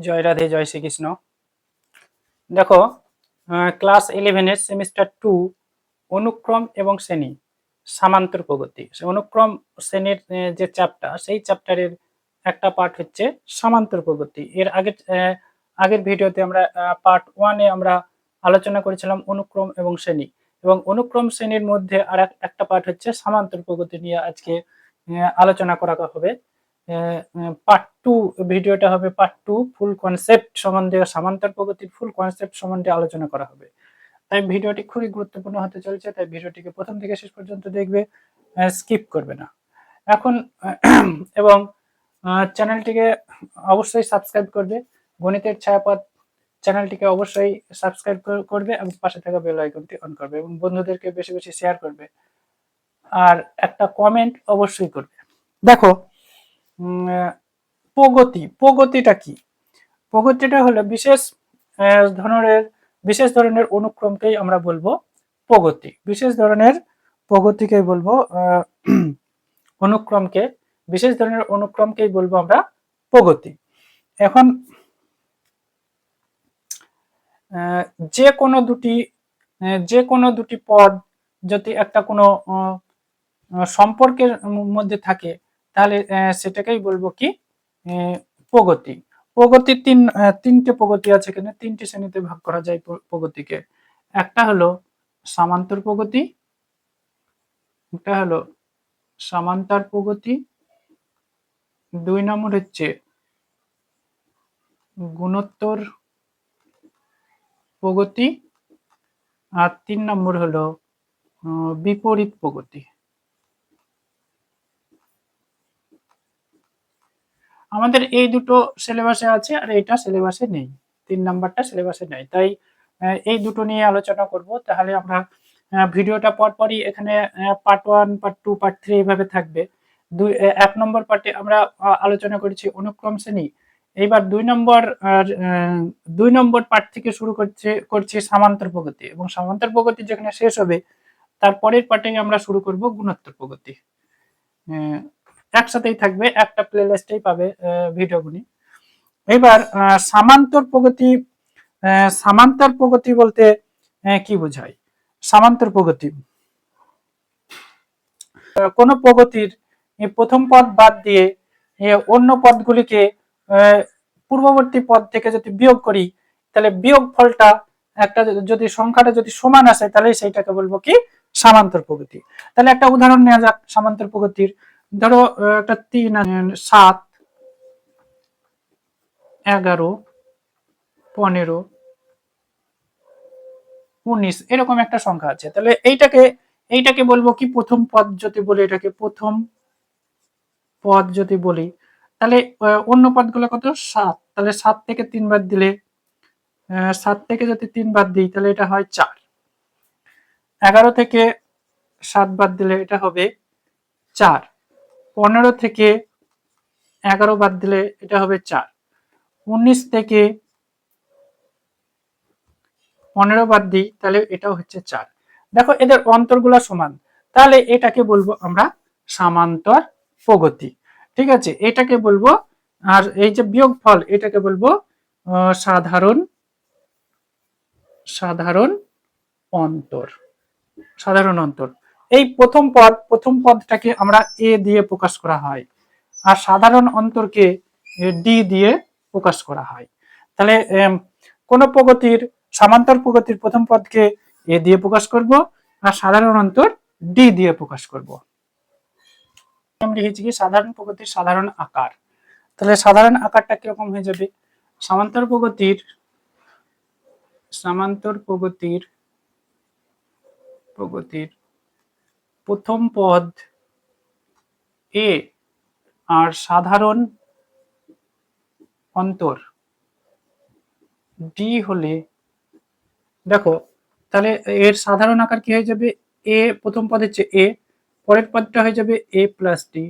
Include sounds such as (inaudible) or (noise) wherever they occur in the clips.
জয় রাধে, জয় শ্রীকৃষ্ণ। দেখো ক্লাস ইলেভেনের semester two অনুক্রম এবং শ্রেণি, সামান্তর প্রগতি। অনুক্রম শ্রেণির যে চ্যাপ্টার সেই চ্যাপ্টারের একটা পার্ট হচ্ছে সামান্তর প্রগতি। এর আগের আগের ভিডিওতে আমরা পার্ট ওয়ানে আমরা আলোচনা করেছিলাম অনুক্রম এবং শ্রেণি। এবং অনুক্রম শ্রেণির মধ্যে আর এক- একটা পার্ট হচ্ছে সামান্তর প্রগতি নিয়ে আজকে আলোচনা করা হবে। পার্ট টু ভিডিওটা হবে পার্ট টু ফুল কনসেপ্ট সম্বন্ধে সামান্তর প্রগতির ফুল কনসেপ্ট সম্বন্ধে আলোচনা করা হবে। তাই ভিডিওটি খুবই গুরুত্বপূর্ণ হতে চলছে, তাই ভিডিওটিকে প্রথম থেকে শেষ পর্যন্ত দেখবে স্কিপ করবে না। এখন, (clears throat) এবং চ্যানেলটিকে অবশ্যই সাবস্ক্রাইব করবে, গণিতের ছায়াপথ চ্যানেলটিকে অবশ্যই সাবস্ক্রাইব করবে এবং পাশে থাকা বেল আইকনটি অন করবে এবং বন্ধুদেরকে বেশি বেশি শেয়ার করবে। আর একটা কমেন্ট অবশ্যই করবে। দেখো প্রগতি, প্রগতিটা কি? প্রগতিটা হলো বিশেষ ধরনের বিশেষ ধরনের অনুক্রমকেই আমরা বলব প্রগতি। বিশেষ ধরনের প্রগতিকেই বলব (clears throat) অনুক্রমকে, বিশেষ ধরনের অনুক্রমকেই বলব আমরা প্রগতি। এখন যে কোনো দুটি যে কোনো দুটি পদ যদি একটা কোনো সম্পর্কের মধ্যে থাকে তাহলে সেটাকেই বলব কি প্রগতি। প্রগতির তিন তিনটে প্রগতি আছে এখানে, তিনটে শ্রেণীতে ভাগ করা যায় প্রগতিকে। একটা হলো সামান্তর প্রগতি, একটা হলো সামান্তর প্রগতি, দুই নম্বর হচ্ছে গুণোত্তর প্রগতি, আর তিন নম্বর হলো বিপরীত প্রগতি। আমাদের এই দুটো সিলেবাসে আছে আর এটা সিলেবাসে নেই। তিন নাম্বারটা সিলেবাসে নেই। তাই এই দুটো নিয়ে আলোচনা করব। তাহলে আমরা ভিডিওটা পরপরই এখানে part one part two part three এইভাবে থাকবে। দুই এক নম্বর পার্টে আমরা আলোচনা করেছি অনুক্রম শ্রেণি। এইবার দুই নম্বর দুই নম্বর পার্ট থেকে শুরু করছে, করছি সামান্তর প্রগতি। এবং সামান্তর প্রগতি যেখানে শেষ হবে তারপরের পার্টে আমরা শুরু করব গুণোত্তর প্রগতি। একসাথেই থাকবে, একটা প্লে লিস্টেই পাবে ভিডিওগুলি। এবার সামান্তর প্রগতি সামান্তর প্রগতি বলতে কি বোঝায়? সামান্তর প্রগতি। কোনো প্রগতির প্রথম পদ বাদ দিয়ে অন্য পদগুলিকে পূর্ববর্তী পদ থেকে যদি বিয়োগ করি, তাহলে বিয়োগ ফলটা একটা যদি সংখ্যাটা যদি সমান আসে, তাহলে সেইটাকে বলব কি? সামান্তর প্রগতি। তাহলে একটা উদাহরণ নেওয়া যাক, সামান্তর প্রগতির। ধরো একটা তিন সাত, এগারো, পনেরো, উনিশ, এরকম একটা সংখ্যা আছে। তাহলে এইটাকে এইটাকে বলব কি প্রথম পদ যদি বলি, এটাকে প্রথম পদ যদি বলি, তাহলে অন্য পদগুলো কত? সাত। তাহলে সাত থেকে তিন বাদ দিলে সাত থেকে যদি তিন বাদ দিই, তাহলে এটা হয় চার। এগারো থেকে সাত বাদ দিলে এটা হবে চার। পনেরো থেকে এগারো বাদ দিলে এটা হবে চার। উনিশ থেকে পনেরো বাদ দিই, তাহলে এটাও হচ্ছে চার। দেখো এদের অন্তরগুলা সমান। তাহলে এটাকে বলব আমরা সামান্তর প্রগতি। ঠিক আছে, এটাকে বলব, আর এই যে বিয়োগ ফল এটাকে বলব সাধারণ সাধারণ অন্তর। সাধারণ অন্তর। এই প্রথম পদ, প্রথম পদটাকে আমরা এ দিয়ে প্রকাশ করা হয় আর সাধারণ অন্তরকে ডি দিয়ে প্রকাশ করা হয়। তাহলে কোন প্রগতির, সামান্তর প্রগতির প্রথম পদকে এ দিয়ে প্রকাশ করব আর সাধারণ অন্তর ডি দিয়ে প্রকাশ করব। আমি লিখেছি কি? সাধারণ প্রগতির সাধারণ আকার। তাহলে সাধারণ আকারটা কীরকম হয়ে যাবে? সামান্তর প্রগতির সামান্তর প্রগতির প্রগতির প্রথম পদ এ আর সাধারণ অন্তর ডি হলে, দেখো, তাহলে এর সাধারণ আকার কি হয়ে যাবে? এ, প্রথম পদ হচ্ছে এ, পরের পদটা হয়ে যাবে এ প্লাস ডি।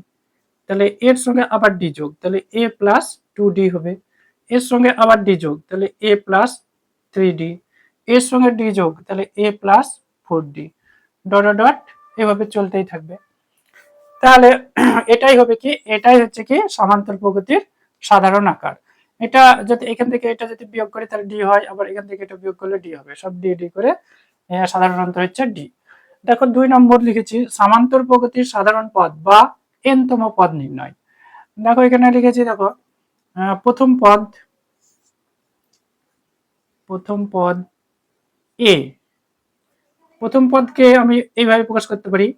তাহলে এর সঙ্গে আবার ডি যোগ, তাহলে এ প্লাস টু ডি হবে। এর সঙ্গে আবার ডি যোগ, তাহলে এ প্লাস থ্রি ডি। এর সঙ্গে ডি যোগ, তাহলে A plus four D. Dot dot dot এভাবে চলতেই থাকবে। তাহলে (clears throat) এটাই হবে কি এটাই হচ্ছে কি সমান্তর প্রগতির সাধারণ আকার। এটা যদি এখান থেকে এটা যদি বিয়োগ করি তাহলে ডি হয় আবার এখান থেকে এটা বিয়োগ করলে ডি হবে। সব ডি ডি করে আহ, সাধারণ অন্তর হচ্ছে ডি দেখো দুই নম্বর লিখেছি সামান্তর প্রগতির সাধারণ পদ বা এনতম পদ নির্ণয়। দেখো এখানে লিখেছি দেখো প্রথম পদ প্রথম পদ এ প্রথম পদকে আমি এইভাবে প্রকাশ করতে পারি।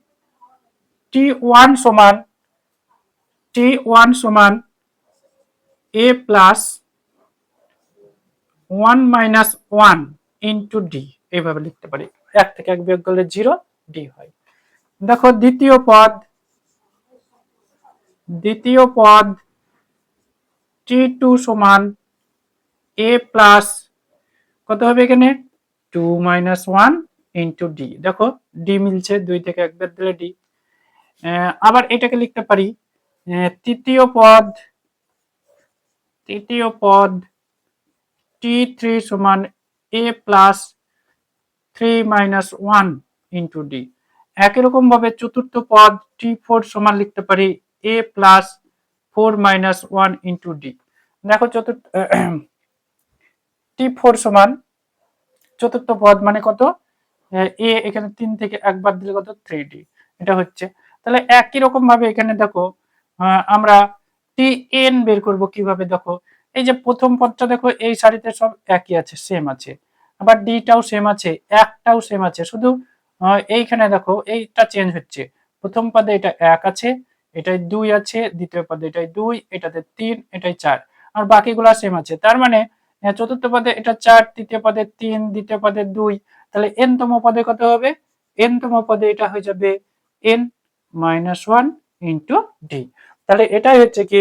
টি ওয়ান সমান, টি ওয়ান সমান A plus one minus one into D, এইভাবে লিখতে পারি। এক থেকে এক বিয়োগ করলে জিরো, ডি হয়। দেখো, দ্বিতীয় পদ দ্বিতীয় পদ টি টু সমান এ প্লাস কত হবে এখানে? Two minus one into D দেখো ডি মিলছে, দুই থেকে এক বের দিলে ডি আবার এটাকে লিখতে পারি তৃতীয় পদ তৃতীয় পদ টি থ্রি সমান A plus three minus one into D একই রকম ভাবে চতুর্থ পদ টি ফোর সমান লিখতে পারি A plus four minus one into D দেখো, চতুর্থ (clears throat) টি ফোর সমান চতুর্থ পদ মানে কত? এ এখানে তিন থেকে একবার দিলে কত? থ্রি ডি এটা হচ্ছে। তাহলে একই রকম ভাবে এখানে দেখো আমরা টি এন বের করব কীভাবে দেখো? এই যে প্রথম পদটা দেখো, এই সারিতে সব একই আছে সেম আছে। আবার ডিটাও সেম আছে, একটাও সেম আছে। শুধু এইখানে দেখো, এইটা চেঞ্জ হচ্ছে। প্রথম পদে এটা এক আছে, এটাই দুই আছে, দ্বিতীয় পদে এটাই দুই, এটাতে তিন, এটাই চার। আর বাকিগুলা সেম আছে। তার মানে চতুর্থ পদে এটা চার, তৃতীয় পদে তিন, দ্বিতীয় পদে দুই তাহলে এন তম পদে কত হবে? এন তম পদে এটা হয়ে যাবে N minus one into D তাহলে এটাই হচ্ছে কি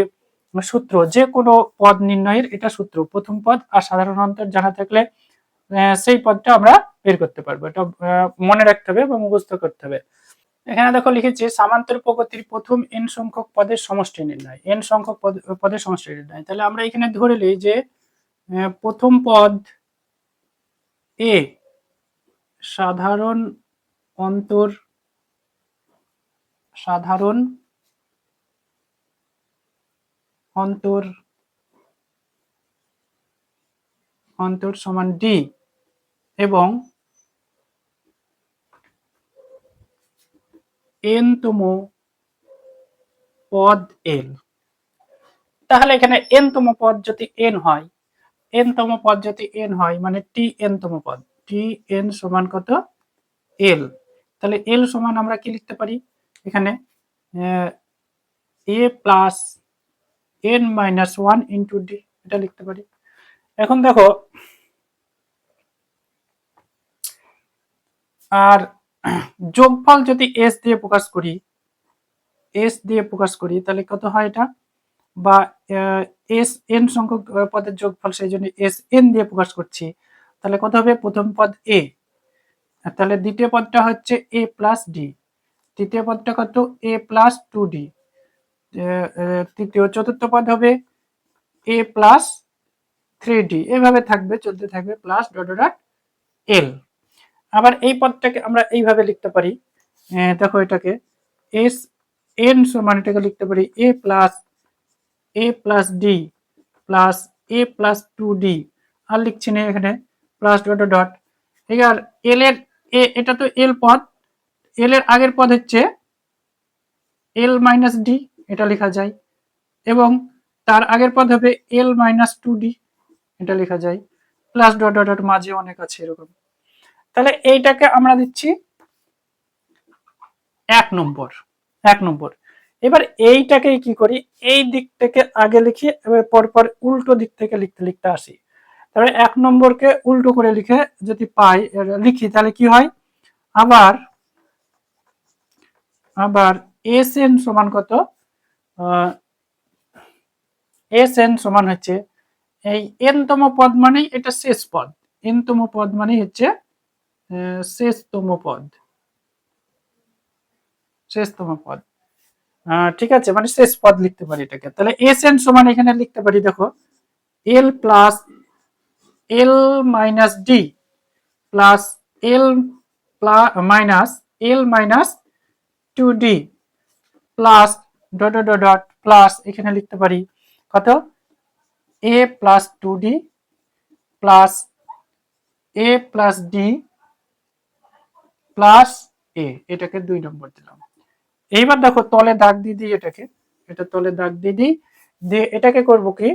সূত্র যে কোনো পদ নির্ণয়ের এটা সূত্র। প্রথম পদ আর সাধারণ অন্তর জানা থাকলে সেই পদটা আমরা বের করতে পারব। এটা মনে রাখতে হবে বা মুখস্থ করতে হবে। এখানে দেখো লিখেছি, সামান্তর প্রগতির প্রথম এন সংখ্যক পদের সমষ্টি নির্ণয়। এন সংখ্যক পদ- পদের সমষ্টি নির্ণয়। তাহলে আমরা এখানে ধরে নিই যে প্রথম পদ এ সাধারণ অন্তর সাধারণ অন্তর অন্তর সমান ডি এবং এন তম পদ এল তাহলে এখানে এন তম পদ যদি এন হয় এন তম পদ যদি এন হয় মানে টি এন তম পদ। টি সমান কত? এল তাহলে এল সমান আমরা কি লিখতে পারি? এখানে A plus N minus one into D এটা লিখতে পারি। এখন দেখো, আর যোগফল যদি এস দিয়ে প্রকাশ করি এস দিয়ে প্রকাশ করি, তাহলে কত হয় এটা? বা এস এন সংখ্যক পদের যোগফল, সেই জন্য এস এন দিয়ে প্রকাশ করছি। তাহলে কত হবে? প্রথম পদ এ তাহলে দ্বিতীয় পদটা হচ্ছে এ প্লাস ডি তৃতীয় পদটা কত? এ প্লাস টু ডি তৃতীয়, চতুর্থ পদ হবে এ প্লাস থ্রি ডি এভাবে থাকবে, চলতে থাকবে প্লাস ডট এল আবার এই পদটাকে আমরা এইভাবে লিখতে পারি। দেখো এটাকে। এস এন সমান এটাকে লিখতে পারি A plus A plus D plus A plus two D আর লিখছি না এখানে প্লাস ডট ডট এবার এল এর এটা তো এল পদ। এল এর আগের পদ হচ্ছে এল মাইনাস ডি এটা লেখা যায়। এবং তার আগের পদ হবে এল মাইনাস টু ডি এটা লেখা যায়। প্লাস ডট ডট ডট মাঝে অনেক আছে এরকম। তাহলে এইটাকে আমরা দিচ্ছি এক নম্বর এক নম্বর। এবার এইটাকে কি করি? এই দিক থেকে আগে লিখি, এবার পরপর উল্টো দিক থেকে লিখতে লিখতে আসি। তাহলে এক নম্বরকে উল্টো করে লিখে যদি পাই লিখি, তাহলে কি হয়? আবার আবার এস এন সমান কত? এস এন সমান হচ্ছে, এই এন তম পদ মানেই এটা শেষ পদ। এন তম পদ মানেই হচ্ছে শেষতম পদ। শেষতম পদ। ঠিক আছে মানে শেষ পদ লিখতে পারি এটাকে। তাহলে এস এন সমান এখানে লিখতে পারি, দেখো, L plus L minus D plus L minus L minus two D plus dot dot dot plus এখানে লিখতে পারি কত? A plus two D plus A plus D plus A এটাকে দুই নম্বর দিলাম। এইবার দেখো তলে দাগ দিয়ে দিই এটাকে। এটা তলে দাগ দিয়ে দিই। দিয়ে এটাকে করব কি?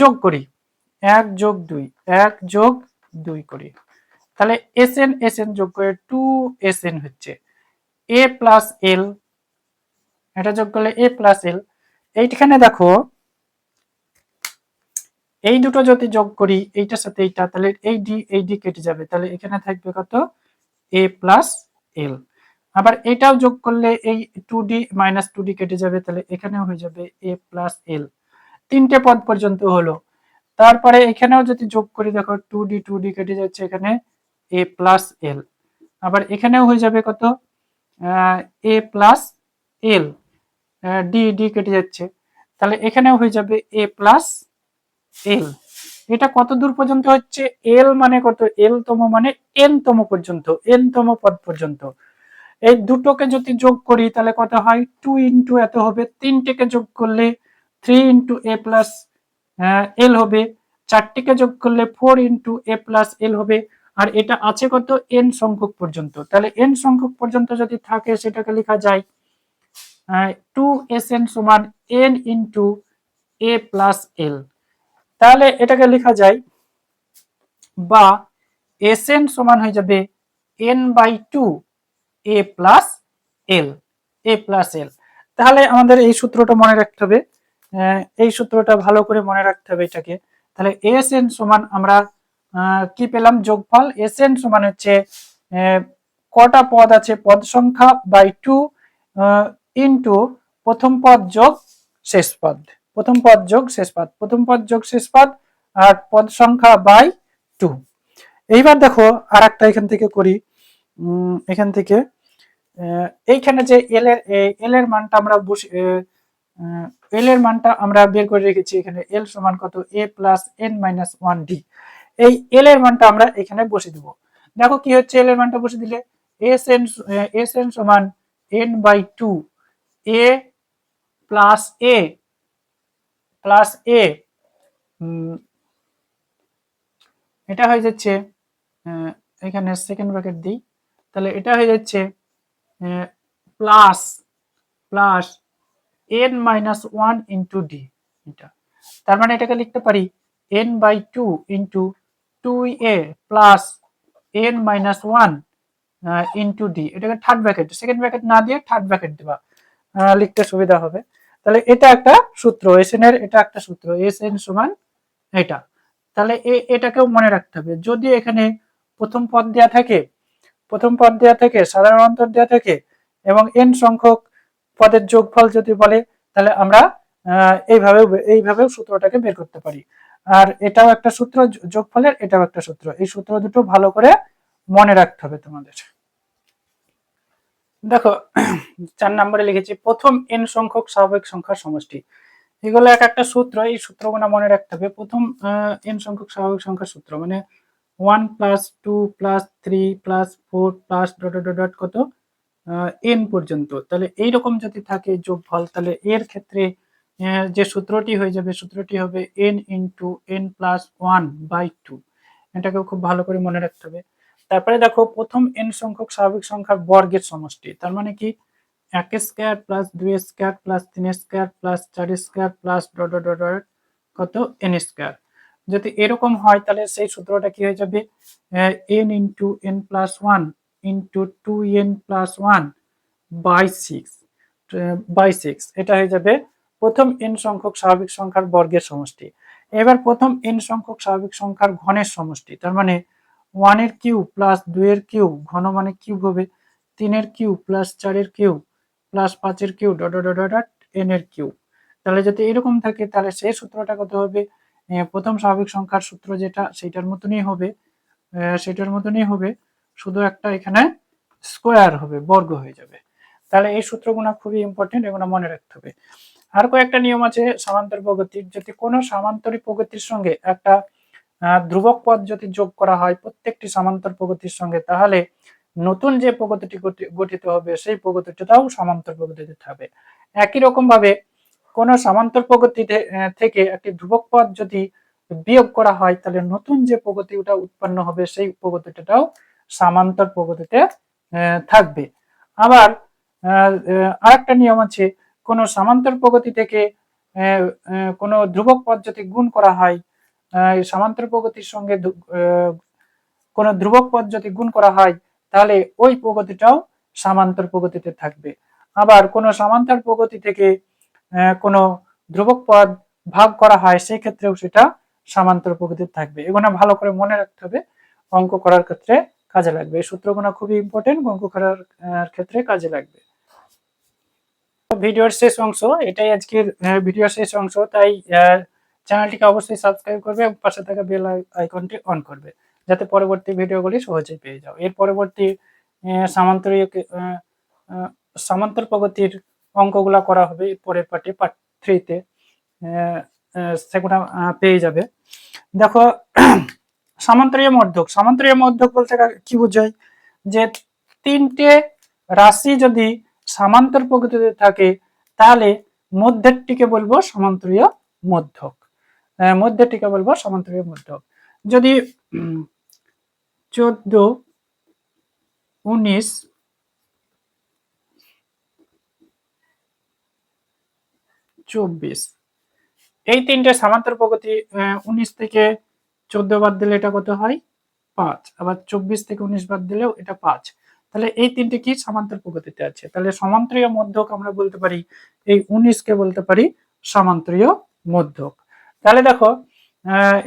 যোগ করি। এক যোগ দুই, এক যোগ দুই করি। তাহলে এস এন এস এন যোগ করে টু এস এন হচ্ছে। এ প্লাস এল, এটা যোগ করলে এ প্লাস এল। এইখানে দেখো, এই দুটো যদি যোগ করি, এইটার সাথে এইটা, তাহলে এই ডি এই ডি কেটে যাবে। তাহলে এখানে থাকবে কত? A plus L. আবার এটাও যোগ করলে এই two D minus two D কেটে যাবে, তাহলে এখানেও হয়ে যাবে এ প্লাস এল। তিনটে পদ পর্যন্ত হলো। তারপরে এখানেও যদি যোগ করি, দেখো টু ডি টু ডি কেটে যাচ্ছে এখানে এ প্লাস এল আবার এখানেও হয়ে যাবে কত? A plus L D D কেটে যাচ্ছে। তাহলে এখানেও হয়ে যাবে এ প্লাস এল এটা কত দূর পর্যন্ত হচ্ছে? এল মানে কত? এল তম মানে এন তম পর্যন্ত এন তম পদ পর্যন্ত। এই দুটোকে যদি যোগ করি, তাহলে কত হয়? টু ইন্টু এত হবে। তিনটেকে যোগ করলে three into A plus L হবে। চারটিকে যোগ করলে four into A plus L হবে। আর এটা আছে কত? এন সংখ্যক পর্যন্ত। তাহলে এন সংখ্যক পর্যন্ত যদি থাকে, সেটাকে লেখা যায় টু এস এন সমান N into A plus L তাহলে এটাকে লেখা যায়, বা এস এন সমান হয়ে যাবে N by two A plus L A plus L তাহলে আমাদের এই সূত্রটা মনে রাখতে হবে। এই সূত্রটা ভালো করে মনে রাখতে হবে এটাকে। তাহলে এস এন সমান আমরা কি পেলাম? যোগফল? এস এন সমান হচ্ছে কটা পদ আছে? পদ সংখ্যা বাই টু ইন্টু প্রথম পদ যোগ শেষ পদ। প্রথম পদ যোগ শেষ পদ। প্রথম পদ যোগ শেষ পদ আর পদ সংখ্যা বাই টু এইবার দেখো আর একটা এখান থেকে করি। এখান থেকে এইখানে যে এল এর এল এর মানটা আমরা বসে এল এর মানটা আমরা বের করে রেখেছি এখানে এল সমান কত? A plus N minus one D এই এল এর মানটা আমরা এখানে বসে দিব। দেখো কি হচ্ছে এল এর মানটা বসে দিলে? এস এন এস এন সমান N by two A plus A plus A এটা হয়ে যাচ্ছে এখানে সেকেন্ড ব্র্যাকেট দিই। তাহলে এটা হয়ে যাচ্ছে plus plus N minus one into D এটা। তার মানে এটাকে লিখতে পারি N by two into two A plus N minus one into D এটাকে থার্ড ব্র্যাকেট সেকেন্ড ব্র্যাকেট না দিয়ে থার্ড ব্র্যাকেট দেবা। লিখতে সুবিধা হবে। তাহলে এটা একটা সূত্র এস এর এটা একটা সূত্র এস এন সমান এটা। তাহলে এটাকেও মনে রাখতে হবে। যদি এখানে প্রথম পদ দেয়া থাকে, প্রথম পদ দেয়া থাকে, সাধারণ অন্তর দেয়া থাকে, এবং এন সংখ্যক পদের যোগফল যদি বলে, তাহলে আমরা এইভাবে এইভাবেও সূত্রটাকে বের করতে পারি। আর এটাও একটা সূত্র যোগফলের এটাও একটা সূত্র। এই সূত্র দুটো ভালো করে মনে রাখতে হবে তোমাদের। দেখো, চার নম্বরে লিখেছি, প্রথম এন সংখ্যক স্বাভাবিক সংখ্যার সমষ্টি। এগুলো এক একটা সূত্র, এই সূত্রগুলো মনে রাখতে হবে। প্রথম এন সংখ্যক স্বাভাবিক সংখ্যার সূত্র মানে one plus two plus three plus four plus dot dot dot কত? এন পর্যন্ত। তাহলে এইরকম যদি থাকে যোগফল, তাহলে এর ক্ষেত্রে যে সূত্রটি হয়ে যাবে, সূত্রটি হবে N into N plus one by two এটাকেও খুব ভালো করে মনে রাখতে হবে। তারপরে দেখো, প্রথম এন সংখ্যক স্বাভাবিক সংখ্যার বর্গের সমষ্টি। তার মানে কি? এক স্কোয়ার প্লাস দুই স্কোয়ার প্লাস তিন স্কোয়ার প্লাস চার square plus dot dot dot কত? এন স্কোয়ার যদি এরকম হয়, তাহলে সেই সূত্রটা কি হয়ে যাবে? N into N plus one into two N plus one by six by six এটা হয়ে যাবে প্রথম এন সংখ্যক স্বাভাবিক সংখ্যার বর্গের সমষ্টি। এবার প্রথম এন সংখ্যক স্বাভাবিক সংখ্যার ঘনের সমষ্টি, তার মানে ওয়ানের কিউ প্লাস দুইয়ের কিউ ঘন মানে কিউব হবে, তিনের কিউ প্লাস চারের কিউ প্লাস পাঁচের cube dot dot dot N এর কিউ তাহলে যদি এরকম থাকে, তাহলে সেই সূত্রটা কত হবে? প্রথম স্বাভাবিক সংখ্যার সূত্র যেটা সেটার মতনই হবে সেটার মতনই হবে। শুধু একটা এখানে স্কোয়ার হবে বর্গ হয়ে যাবে। তাহলে এই সূত্রগুলো খুবই ইম্পর্টেন্ট এগুলো মনে রাখতে হবে। আর কয়েকটা নিয়ম আছে সামান্তর প্রগতির। যদি কোনো সামান্তরিক প্রগতির সঙ্গে একটা ধ্রুবক পদ যদি যোগ করা হয় প্রত্যেকটি সামান্তর প্রগতির সঙ্গে তাহলে নতুন যে প্রগতিটি গঠিত হবে সেই প্রগতিটাও সমান্তর প্রগতিতে থাকবে একই রকম ভাবে কোনো সামান্তর প্রগতিতে আহ, থেকে একটি ধ্রুবক পদ যদি বিয়োগ করা হয় তাহলে নতুন যে প্রগতিটা উৎপন্ন হবে সেই প্রগতিটাও সামান্তর প্রগতিতে থাকবে। আবার আরেকটা নিয়ম আছে, কোনো সামান্তর প্রগতি থেকে কোনো ধ্রুবক পদ যদি গুণ করা হয় সামান্তর প্রগতির সঙ্গে কোনো ধ্রুবক পদ যদি গুণ করা হয়, তাহলে ওই প্রগতিটাও সামান্তর প্রগতিতে থাকবে। আবার কোনো সামান্তর প্রগতি থেকে কোনো ধ্রুবক পদ ভাগ করা হয় সেই ক্ষেত্রেও সেটা সামান্তর প্রগতিতে থাকবে। এগুলো ভালো করে মনে রাখতে হবে, অঙ্ক করার ক্ষেত্রে কাজে লাগবে। এই সূত্রগুলো খুবই ইম্পর্টেন্ট অঙ্ক করার ক্ষেত্রে কাজে লাগবে। ভিডিওর শেষ অংশ, এটাই আজকের ভিডিওর শেষ অংশ। তাই চ্যানেলটিকে অবশ্যই সাবস্ক্রাইব করবে এবং পাশে থাকা বেল আইকনটি অন করবে, যাতে পরবর্তী ভিডিওগুলি সহজেই পেয়ে যাও। এর পরবর্তী সামান্তরিক সামান্তর প্রগতির অঙ্কগুলা করা হবে পরের পার্টি পার্ট থ্রিতে সেগুলো পেয়ে যাবে। দেখো সামান্তরীয় মধ্যক। সামান্তরীয় মধ্যক বলতে কা- বোঝায়? যে তিনটে রাশি যদি সামান্তর প্রকৃতিতে থাকে, তাহলে মধ্যেরটিকে বলব সমান্তরীয় মধ্যক। মধ্যেরটিকে বলব সমান্তরীয় মধ্যক। যদি চোদ্দ, উনিশ, চব্বিশ, এই তিনটে সামান্তর প্রগতি উনিশ থেকে চোদ্দ বাদ দিলে এটা কত হয়? পাঁচ। আবার চব্বিশ থেকে উনিশ বাদ দিলেও এটা পাঁচ। তাহলে এই তিনটি কি সামান্তর প্রগতিতে আছে? তাহলে সমান্তরীয় মধ্যক আমরা বলতে পারি, এই উনিশকে বলতে পারি সমান্তরীয় মধ্যক। তাহলে দেখো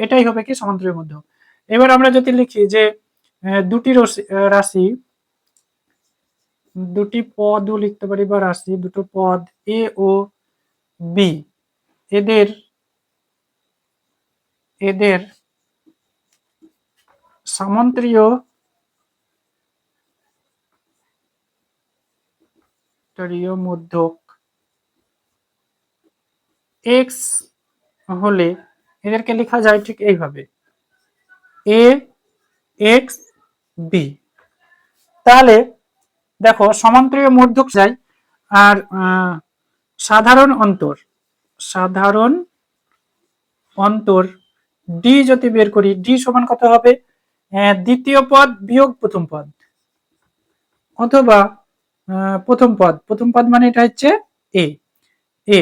এটাই হবে কি সমান্তরীয় মধ্যক। এবার আমরা যদি লিখি যে দুটি রাশি দুটি পদও লিখতে পারি বা রাশি, দুটো পদ এ ও বি। এদের এদের সামান্তরীয় মধ্যক এক্স হলে এদেরকে লেখা যায় ঠিক এইভাবে। এ এক্স বি তাহলে দেখো সমান্তরীয় মধ্যক যায় আর সাধারণ অন্তর সাধারণ অন্তর ডি যদি বের করি ডি সমান কত হবে? দ্বিতীয় পদ বিয়োগ প্রথম পদ। অথবা প্রথম পদ। প্রথম পদ মানে এটা হচ্ছে এ এ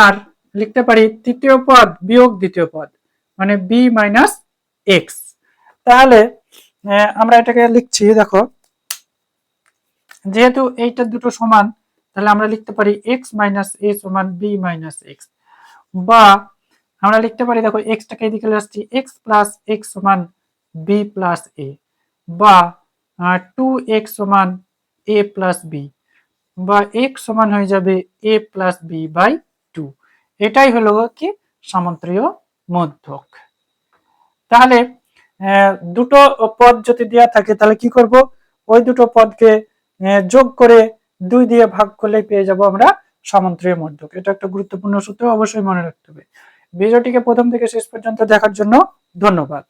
আর লিখতে পারি তৃতীয় পদ বিয়োগ দ্বিতীয় পদ মানে বি মাইনাস এক্স তাহলে আমরা এটাকে লিখছি, দেখো, যেহেতু এইটা দুটো সমান, তাহলে আমরা লিখতে পারি এক্স মাইনাস এ সমান বি মাইনাস এক্স বা আমরা লিখতে পারি, দেখো এক্সটাকে এদিকে আসছি এক্স প্লাস এক্স সমান বি প্লাস এ বা টু এক্স সমান এ প্লাস বি বা এক্স সমান হয়ে যাবে A plus B by two এটাই হলো কি? সামান্তরীয় মধ্যক। তাহলে দুটো পদ যদি দেওয়া থাকে, তাহলে কি করব? ওই দুটো পদকে যোগ করে দুই দিয়ে ভাগ করলেই পেয়ে যাব আমরা সামান্তরীয় মধ্যক। এটা একটা গুরুত্বপূর্ণ সূত্র, অবশ্যই মনে রাখতে হবে। ভিডিওটিকে প্রথম থেকে শেষ পর্যন্ত দেখার জন্য ধন্যবাদ।